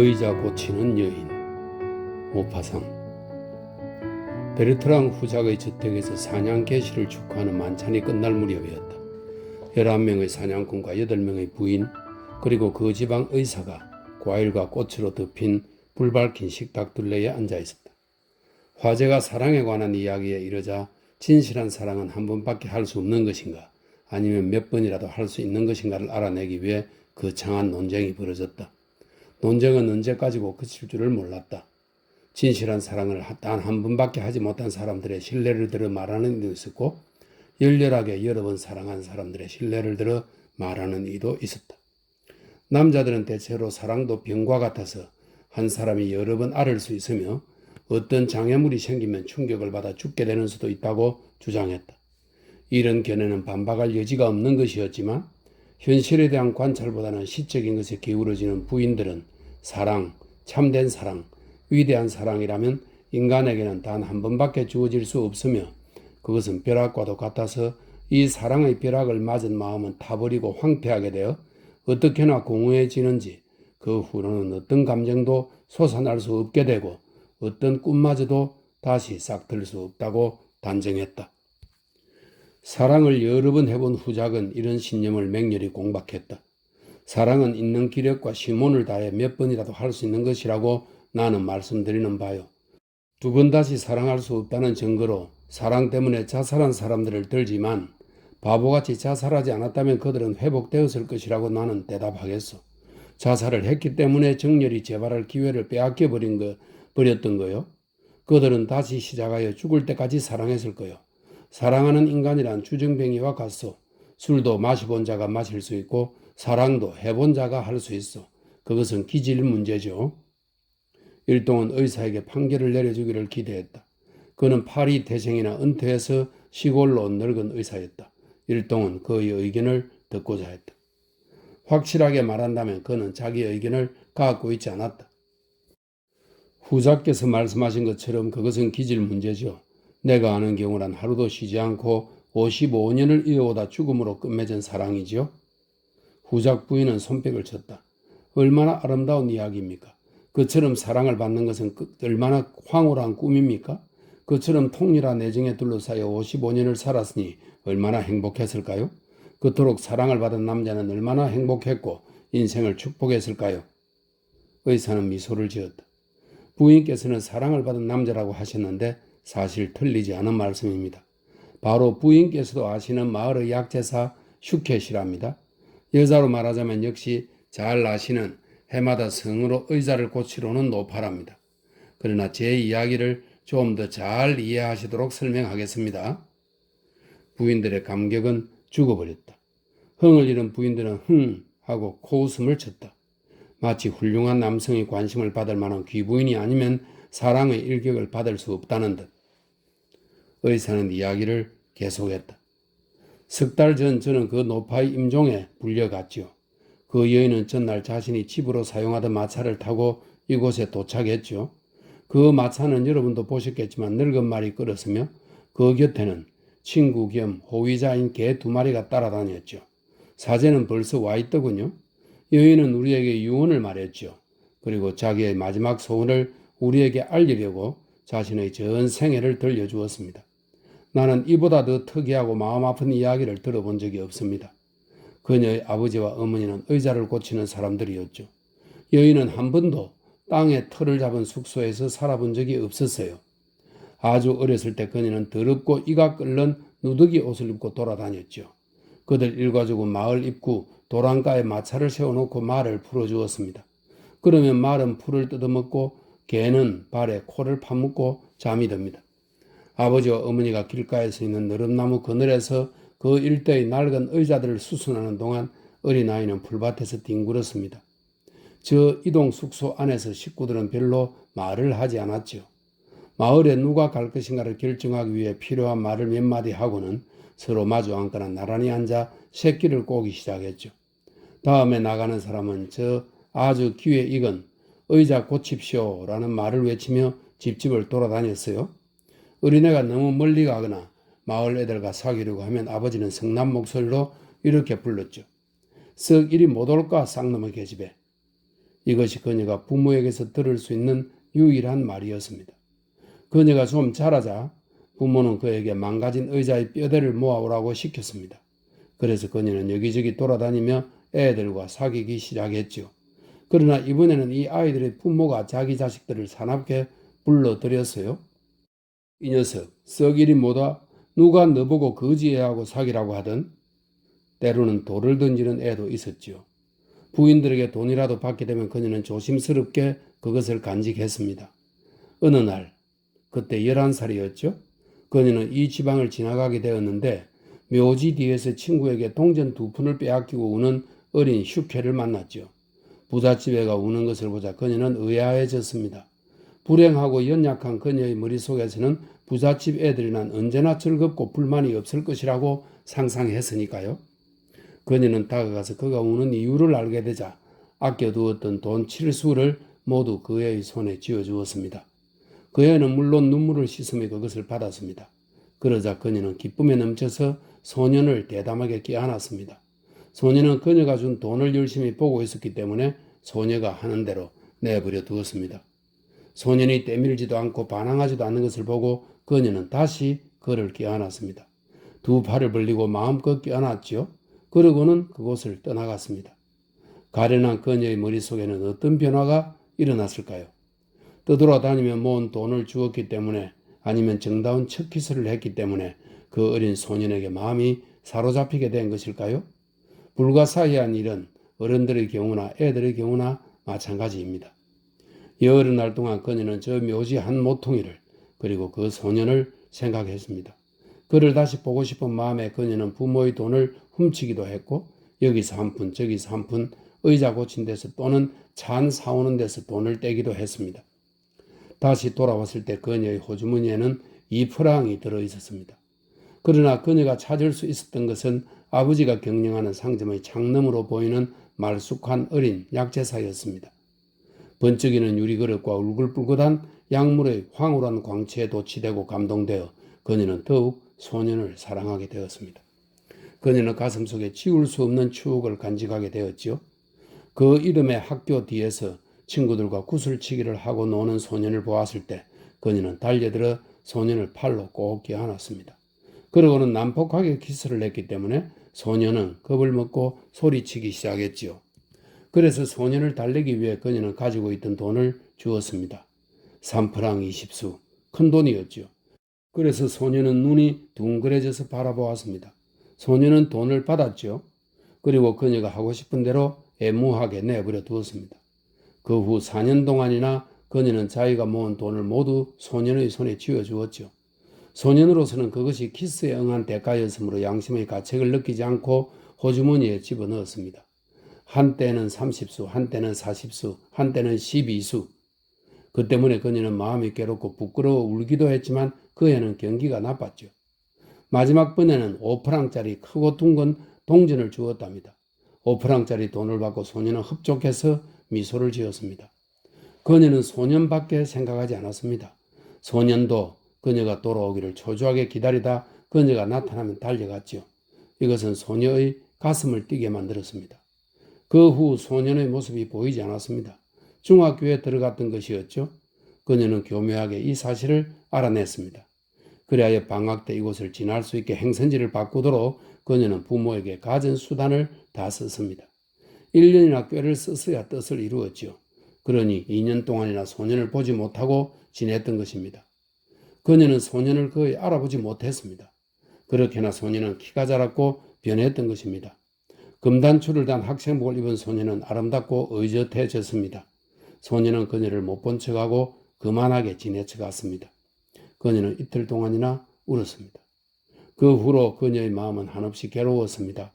의자 고치는 여인 모파상 베르트랑 후작의 저택에서 사냥 개시를 축하하는 만찬이 끝날 무렵이었다. 11명의 사냥꾼과 8명의 부인 그리고 그 지방 의사가 과일과 꽃으로 덮인 불 밝힌 식탁 둘레에 앉아 있었다. 화제가 사랑에 관한 이야기에 이르자 진실한 사랑은 한 번밖에 할 수 없는 것인가 아니면 몇 번이라도 할 수 있는 것인가를 알아내기 위해 거창한 논쟁이 벌어졌다. 논쟁은 언제까지고 그칠 줄을 몰랐다. 진실한 사랑을 단 한 번밖에 하지 못한 사람들의 신뢰를 들어 말하는 이도 있었고 열렬하게 여러 번 사랑한 사람들의 신뢰를 들어 말하는 이도 있었다. 남자들은 대체로 사랑도 병과 같아서 한 사람이 여러 번 앓을 수 있으며 어떤 장애물이 생기면 충격을 받아 죽게 되는 수도 있다고 주장했다. 이런 견해는 반박할 여지가 없는 것이었지만 현실에 대한 관찰보다는 시적인 것에 기울어지는 부인들은 사랑, 참된 사랑, 위대한 사랑이라면 인간에게는 단 한 번밖에 주어질 수 없으며 그것은 벼락과도 같아서 이 사랑의 벼락을 맞은 마음은 타버리고 황폐하게 되어 어떻게나 공허해지는지 그 후로는 어떤 감정도 솟아날 수 없게 되고 어떤 꿈마저도 다시 싹틀 수 없다고 단정했다. 사랑을 여러 번 해본 후작은 이런 신념을 맹렬히 공박했다. 사랑은 있는 기력과 시몬을 다해 몇 번이라도 할 수 있는 것이라고 나는 말씀드리는 바요. 두 번 다시 사랑할 수 없다는 증거로 사랑 때문에 자살한 사람들을 들지만 바보같이 자살하지 않았다면 그들은 회복되었을 것이라고 나는 대답하겠소. 자살을 했기 때문에 정렬이 재발할 기회를 빼앗겨 버린 거, 버렸던 거요. 그들은 다시 시작하여 죽을 때까지 사랑했을 거요. 사랑하는 인간이란 주정뱅이와 같소. 술도 마시본 자가 마실 수 있고 사랑도 해본 자가 할 수 있어. 그것은 기질 문제죠. 일동은 의사에게 판결을 내려주기를 기대했다. 그는 파리 대생이나 은퇴해서 시골로 온 늙은 의사였다. 일동은 그의 의견을 듣고자 했다. 확실하게 말한다면 그는 자기 의견을 갖고 있지 않았다. 후자께서 말씀하신 것처럼 그것은 기질 문제죠. 내가 아는 경우란 하루도 쉬지 않고 55년을 이어오다 죽음으로 끝맺은 사랑이지요. 후작 부인은 손뼉을 쳤다. 얼마나 아름다운 이야기입니까? 그처럼 사랑을 받는 것은 그- 얼마나 황홀한 꿈입니까? 그처럼 통일한 애정에 둘러싸여 55년을 살았으니 얼마나 행복했을까요? 그토록 사랑을 받은 남자는 얼마나 행복했고 인생을 축복했을까요? 의사는 미소를 지었다. 부인께서는 사랑을 받은 남자라고 하셨는데 사실 틀리지 않은 말씀입니다. 바로 부인께서도 아시는 마을의 약제사 슈켓이랍니다. 여자로 말하자면 역시 잘 아시는 해마다 성으로 의자를 고치러 오는 노파랍니다. 그러나 제 이야기를 좀 더 잘 이해하시도록 설명하겠습니다. 부인들의 감격은 죽어버렸다. 흥을 잃은 부인들은 흥 하고 코웃음을 쳤다. 마치 훌륭한 남성이 관심을 받을 만한 귀부인이 아니면 사랑의 일격을 받을 수 없다는 듯. 의사는 이야기를 계속했다. 석 달 전 저는 그 노파의 임종에 불려갔지요. 그 여인은 전날 자신이 집으로 사용하던 마차를 타고 이곳에 도착했죠. 그 마차는 여러분도 보셨겠지만 늙은 말이 끌었으며 그 곁에는 친구 겸 호위자인 개 두 마리가 따라다녔죠. 사제는 벌써 와 있더군요. 여인은 우리에게 유언을 말했죠. 그리고 자기의 마지막 소원을 우리에게 알리려고 자신의 전 생애를 들려주었습니다. 나는 이보다 더 특이하고 마음 아픈 이야기를 들어본 적이 없습니다. 그녀의 아버지와 어머니는 의자를 고치는 사람들이었죠. 여인은 한 번도 땅에 털을 잡은 숙소에서 살아본 적이 없었어요. 아주 어렸을 때 그녀는 더럽고 이가 끓는 누더기 옷을 입고 돌아다녔죠. 그들 일가족은 마을 입구 도랑가에 마차를 세워놓고 말을 풀어주었습니다. 그러면 말은 풀을 뜯어먹고 개는 발에 코를 파묻고 잠이 듭니다. 아버지와 어머니가 길가에 서 있는 느릅나무 그늘에서 그 일대의 낡은 의자들을 수순하는 동안 어린아이는 풀밭에서 뒹굴었습니다. 저 이동 숙소 안에서 식구들은 별로 말을 하지 않았지요. 마을에 누가 갈 것인가를 결정하기 위해 필요한 말을 몇 마디 하고는 서로 마주 앉거나 나란히 앉아 새끼를 꼬기 시작했죠. 다음에 나가는 사람은 저 아주 귀에 익은 의자 고칩시오라는 말을 외치며 집집을 돌아다녔어요. 어린애가 너무 멀리 가거나 마을 애들과 사귀려고 하면 아버지는 성난 목소리로 이렇게 불렀죠. 썩 이리 못 올까 쌍놈의 계집애. 이것이 그녀가 부모에게서 들을 수 있는 유일한 말이었습니다. 그녀가 좀 자라자 부모는 그에게 망가진 의자의 뼈대를 모아오라고 시켰습니다. 그래서 그녀는 여기저기 돌아다니며 애들과 사귀기 시작했지요. 그러나 이번에는 이 아이들의 부모가 자기 자식들을 사납게 불러들였어요. 이 녀석 썩이리 뭐다 누가 너보고 거지애하고 사귀라고 하든 때로는 돌을 던지는 애도 있었지요. 부인들에게 돈이라도 받게 되면 그녀는 조심스럽게 그것을 간직했습니다. 어느 날 그때 11살이었죠. 그녀는 이 지방을 지나가게 되었는데 묘지 뒤에서 친구에게 동전 두 푼을 빼앗기고 우는 어린 슈케를 만났죠. 부잣집 애가 우는 것을 보자 그녀는 의아해졌습니다. 불행하고 연약한 그녀의 머릿속에서는 부잣집 애들이란 언제나 즐겁고 불만이 없을 것이라고 상상했으니까요. 그녀는 다가가서 그가 우는 이유를 알게 되자 아껴두었던 돈 칠수를 모두 그 애의 손에 쥐어주었습니다. 그 애는 물론 눈물을 씻으며 그것을 받았습니다. 그러자 그녀는 기쁨에 넘쳐서 소년을 대담하게 끼안았습니다. 소년은 그녀가 준 돈을 열심히 보고 있었기 때문에 소녀가 하는 대로 내버려 두었습니다. 소년이 때밀지도 않고 반항하지도 않는 것을 보고 그녀는 다시 그를 끼안았습니다. 두 팔을 벌리고 마음껏 끼안았지요. 그러고는 그곳을 떠나갔습니다. 가련한 그녀의 머릿속에는 어떤 변화가 일어났을까요? 떠돌아다니며 모은 돈을 주었기 때문에 아니면 정다운 첫 키스를 했기 때문에 그 어린 소년에게 마음이 사로잡히게 된 것일까요? 불가사의한 일은 어른들의 경우나 애들의 경우나 마찬가지입니다. 여러 날 동안 그녀는 저 묘지 한 모퉁이를 그리고 그 소년을 생각했습니다. 그를 다시 보고 싶은 마음에 그녀는 부모의 돈을 훔치기도 했고 여기서 한 푼 저기서 한 푼 의자 고친 데서 또는 찬 사오는 데서 돈을 떼기도 했습니다. 다시 돌아왔을 때 그녀의 호주머니에는 이 프랑이 들어 있었습니다. 그러나 그녀가 찾을 수 있었던 것은 아버지가 경영하는 상점의 창너머로 보이는 말쑥한 어린 약재사였습니다. 번쩍이는 유리그릇과 울긋불긋한 약물의 황홀한 광채에 도취되고 감동되어 그녀는 더욱 소년을 사랑하게 되었습니다. 그녀는 가슴속에 지울 수 없는 추억을 간직하게 되었지요. 그 이름의 학교 뒤에서 친구들과 구슬치기를 하고 노는 소년을 보았을 때 그녀는 달려들어 소년을 팔로 꼭 껴안았습니다. 그러고는 난폭하게 키스를 했기 때문에 소년은 겁을 먹고 소리치기 시작했지요. 그래서 소년을 달래기 위해 그녀는 가지고 있던 돈을 주었습니다. 3프랑 20수, 큰 돈이었지요. 그래서 소년은 눈이 둥그레져서 바라보았습니다. 소년은 돈을 받았죠. 그리고 그녀가 하고 싶은 대로 애무하게 내버려 두었습니다. 그 후 4년 동안이나 그녀는 자기가 모은 돈을 모두 소년의 손에 쥐어 주었죠. 소년으로서는 그것이 키스에 응한 대가였으므로 양심의 가책을 느끼지 않고 호주머니에 집어넣었습니다. 한때는 30수, 한때는 40수, 한때는 12수. 그 때문에 그녀는 마음이 괴롭고 부끄러워 울기도 했지만 그 애는 경기가 나빴죠. 마지막 번에는 5프랑짜리 크고 둥근 동전을 주었답니다. 5프랑짜리 돈을 받고 소년은 흡족해서 미소를 지었습니다. 그녀는 소년밖에 생각하지 않았습니다. 소년도 그녀가 돌아오기를 초조하게 기다리다 그녀가 나타나면 달려갔지요. 이것은 소녀의 가슴을 뛰게 만들었습니다. 그 후 소년의 모습이 보이지 않았습니다. 중학교에 들어갔던 것이었죠. 그녀는 교묘하게 이 사실을 알아냈습니다. 그리하여 방학 때 이곳을 지날 수 있게 행선지를 바꾸도록 그녀는 부모에게 가진 수단을 다 썼습니다. 1년이나 꾀를 썼어야 뜻을 이루었지요. 그러니 2년 동안이나 소년을 보지 못하고 지냈던 것입니다. 그녀는 소년을 거의 알아보지 못했습니다. 그렇게나 소년은 키가 자랐고 변했던 것입니다. 금단추를 단 학생복을 입은 소년은 아름답고 의젓해졌습니다. 소년은 그녀를 못 본 척하고 그만하게 지내쳐 갔습니다. 그녀는 이틀 동안이나 울었습니다. 그 후로 그녀의 마음은 한없이 괴로웠습니다.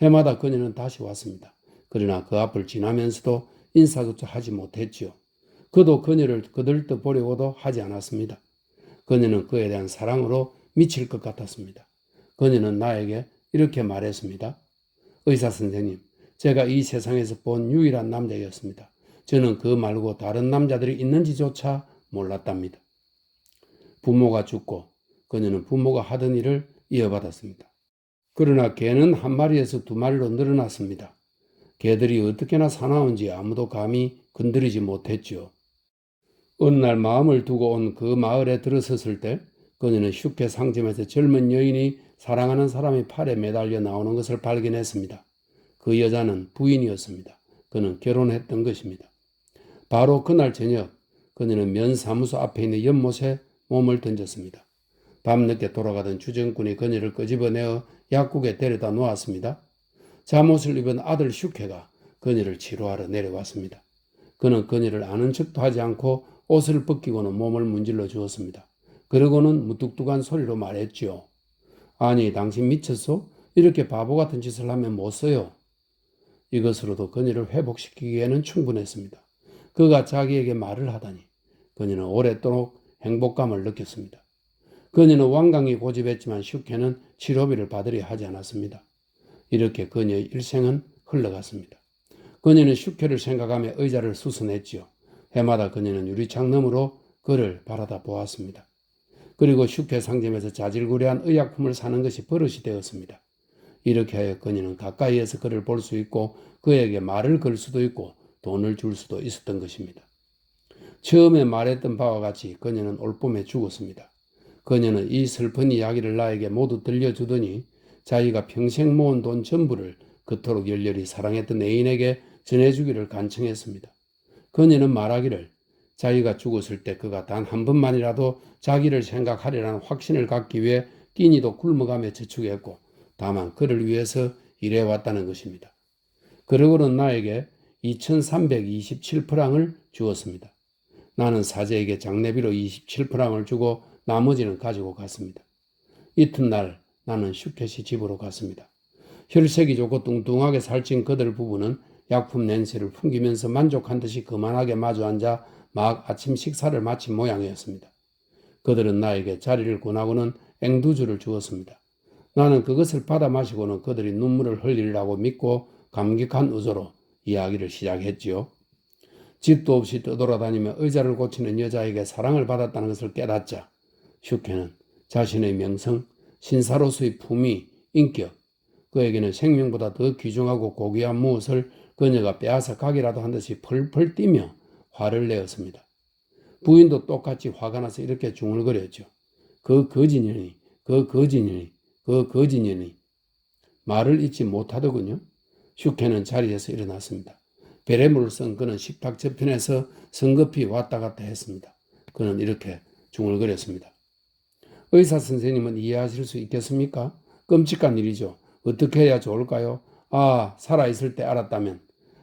해마다 그녀는 다시 왔습니다. 그러나 그 앞을 지나면서도 인사조차 하지 못했지요. 그도 그녀를 거들떠 보려고도 하지 않았습니다. 그녀는 그에 대한 사랑으로 미칠 것 같았습니다. 그녀는 나에게 이렇게 말했습니다. 의사 선생님, 제가 이 세상에서 본 유일한 남자였습니다. 저는 그 말고 다른 남자들이 있는지조차 몰랐답니다. 부모가 죽고 그녀는 부모가 하던 일을 이어받았습니다. 그러나 개는 한 마리에서 두 마리로 늘어났습니다. 개들이 어떻게나 사나운지 아무도 감히 건드리지 못했지요. 어느 날 마음을 두고 온 그 마을에 들어섰을 때 그녀는 슈케 상점에서 젊은 여인이 사랑하는 사람의 팔에 매달려 나오는 것을 발견했습니다. 그 여자는 부인이었습니다. 그는 결혼했던 것입니다. 바로 그날 저녁 그녀는 면 사무소 앞에 있는 연못에 몸을 던졌습니다. 밤늦게 돌아가던 주정꾼이 그녀를 끄집어내어 약국에 데려다 놓았습니다. 잠옷을 입은 아들 슈케가 그녀를 치료하러 내려왔습니다. 그는 그녀를 아는 척도 하지 않고 옷을 벗기고는 몸을 문질러 주었습니다. 그러고는 무뚝뚝한 소리로 말했지요. 아니, 당신 미쳤소? 이렇게 바보 같은 짓을 하면 못 써요. 이것으로도 그녀를 회복시키기에는 충분했습니다. 그가 자기에게 말을 하다니 그녀는 오랫도록 행복감을 느꼈습니다. 그녀는 완강히 고집했지만 슈케는 치료비를 받으려 하지 않았습니다. 이렇게 그녀의 일생은 흘러갔습니다. 그녀는 슈케를 생각하며 의자를 수선했지요. 해마다 그녀는 유리창 너머로 그를 바라다 보았습니다. 그리고 슈케 상점에서 자질구레한 의약품을 사는 것이 버릇이 되었습니다. 이렇게 하여 그녀는 가까이에서 그를 볼 수 있고 그에게 말을 걸 수도 있고 돈을 줄 수도 있었던 것입니다. 처음에 말했던 바와 같이 그녀는 올봄에 죽었습니다. 그녀는 이 슬픈 이야기를 나에게 모두 들려주더니 자기가 평생 모은 돈 전부를 그토록 열렬히 사랑했던 애인에게 전해주기를 간청했습니다. 그녀는 말하기를 자기가 죽었을 때 그가 단 한 번만이라도 자기를 생각하리라는 확신을 갖기 위해 끼니도 굶어가며 저축했고 다만 그를 위해서 일해왔다는 것입니다. 그러고는 나에게 2327프랑을 주었습니다. 나는 사제에게 장례비로 27프랑을 주고 나머지는 가지고 갔습니다. 이튿날 나는 슈켓이 집으로 갔습니다. 혈색이 좋고 뚱뚱하게 살찐 그들 부부는 약품 냄새를 풍기면서 만족한 듯이 그만하게 마주 앉아 막 아침 식사를 마친 모양이었습니다. 그들은 나에게 자리를 권하고는 앵두주를 주었습니다. 나는 그것을 받아 마시고는 그들이 눈물을 흘리려고 믿고 감격한 의조로 이야기를 시작했지요. 집도 없이 떠돌아다니며 의자를 고치는 여자에게 사랑을 받았다는 것을 깨닫자 슈케는 자신의 명성, 신사로서의 품위, 인격, 그에게는 생명보다 더 귀중하고 고귀한 무엇을 그녀가 빼앗아 가기라도 한 듯이 펄펄 뛰며 화를 내었습니다. 부인도 똑같이 화가 나서 이렇게 중얼거렸죠. 그 거지년이, 그 거지년이, 그 거지년이 말을 잊지 못하더군요. 슈케는 자리에서 일어났습니다. 베레모를 쓴 그는 식탁 저편에서 성급히 왔다 갔다 했습니다. 그는 이렇게 중얼거렸습니다. 의사 선생님은 이해하실 수 있겠습니까? 끔찍한 일이죠. 어떻게 해야 좋을까요? 아, 살아있을 때 알았다면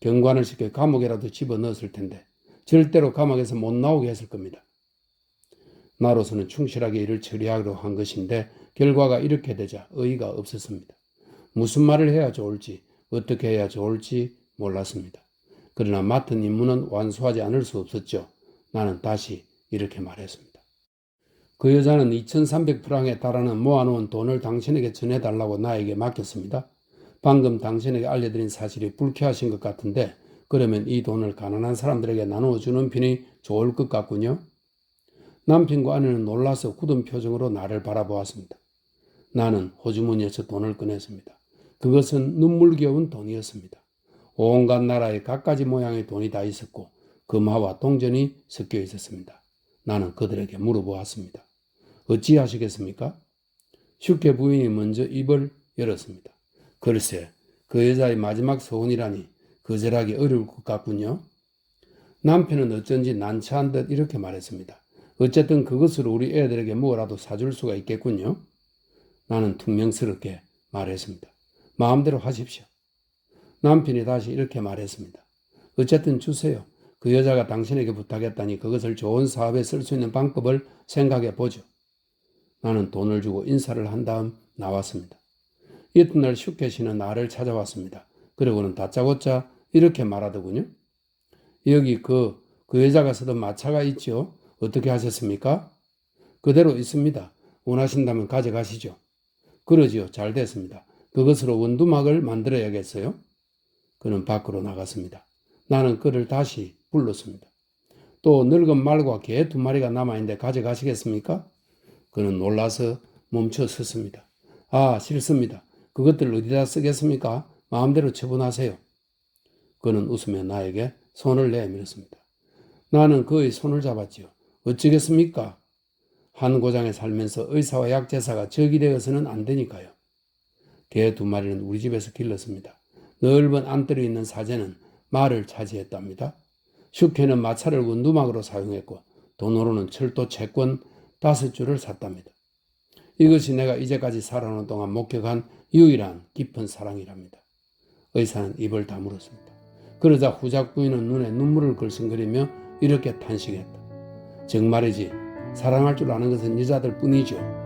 경관을 시켜 감옥에라도 집어넣었을 텐데 절대로 감옥에서 못 나오게 했을 겁니다. 나로서는 충실하게 일을 처리하기로 한 것인데 결과가 이렇게 되자 의의가 없었습니다. 무슨 말을 해야 좋을지 어떻게 해야 좋을지 몰랐습니다. 그러나 맡은 임무는 완수하지 않을 수 없었죠. 나는 다시 이렇게 말했습니다. 그 여자는 2300프랑에 달하는 모아놓은 돈을 당신에게 전해달라고 나에게 맡겼습니다. 방금 당신에게 알려드린 사실이 불쾌하신 것 같은데 그러면 이 돈을 가난한 사람들에게 나누어 주는 편이 좋을 것 같군요. 남편과 아내는 놀라서 굳은 표정으로 나를 바라보았습니다. 나는 호주머니에서 돈을 꺼냈습니다. 그것은 눈물겨운 돈이었습니다. 온갖 나라의 갖가지 모양의 돈이 다 있었고 금화와 동전이 섞여 있었습니다. 나는 그들에게 물어보았습니다. 어찌하시겠습니까? 슈케 부인이 먼저 입을 열었습니다. 글쎄, 그 여자의 마지막 소원이라니 거절하기 어려울 것 같군요. 남편은 어쩐지 난처한 듯 이렇게 말했습니다. 어쨌든 그것으로 우리 애들에게 뭐라도 사줄 수가 있겠군요. 나는 퉁명스럽게 말했습니다. 마음대로 하십시오. 남편이 다시 이렇게 말했습니다. 어쨌든 주세요. 그 여자가 당신에게 부탁했다니 그것을 좋은 사업에 쓸 수 있는 방법을 생각해 보죠. 나는 돈을 주고 인사를 한 다음 나왔습니다. 이튿날 슈케시는 나를 찾아왔습니다. 그리고는 다짜고짜 이렇게 말하더군요. 여기 그, 그 여자가 쓰던 마차가 있죠? 어떻게 하셨습니까? 그대로 있습니다. 원하신다면 가져가시죠. 그러지요. 잘 됐습니다. 그것으로 원두막을 만들어야겠어요. 그는 밖으로 나갔습니다. 나는 그를 다시 불렀습니다. 또 늙은 말과 개 두 마리가 남아있는데 가져가시겠습니까? 그는 놀라서 멈춰 섰습니다. 아, 싫습니다. 그것들 어디다 쓰겠습니까? 마음대로 처분하세요. 그는 웃으며 나에게 손을 내밀었습니다. 나는 그의 손을 잡았지요. 어쩌겠습니까? 한 고장에 살면서 의사와 약제사가 적이 되어서는 안 되니까요. 개 두 마리는 우리 집에서 길렀습니다. 넓은 안뜰에 있는 사제는 말을 차지했답니다. 슈케는 마차를 원두막으로 사용했고 도노로는 철도 채권 다섯 줄을 샀답니다. 이것이 내가 이제까지 살아오는 동안 목격한 유일한 깊은 사랑이랍니다. 의사는 입을 다물었습니다. 그러자 후작 부인은 눈에 눈물을 글썽거리며 이렇게 탄식했다. 정말이지 사랑할 줄 아는 것은 여자들 뿐이죠.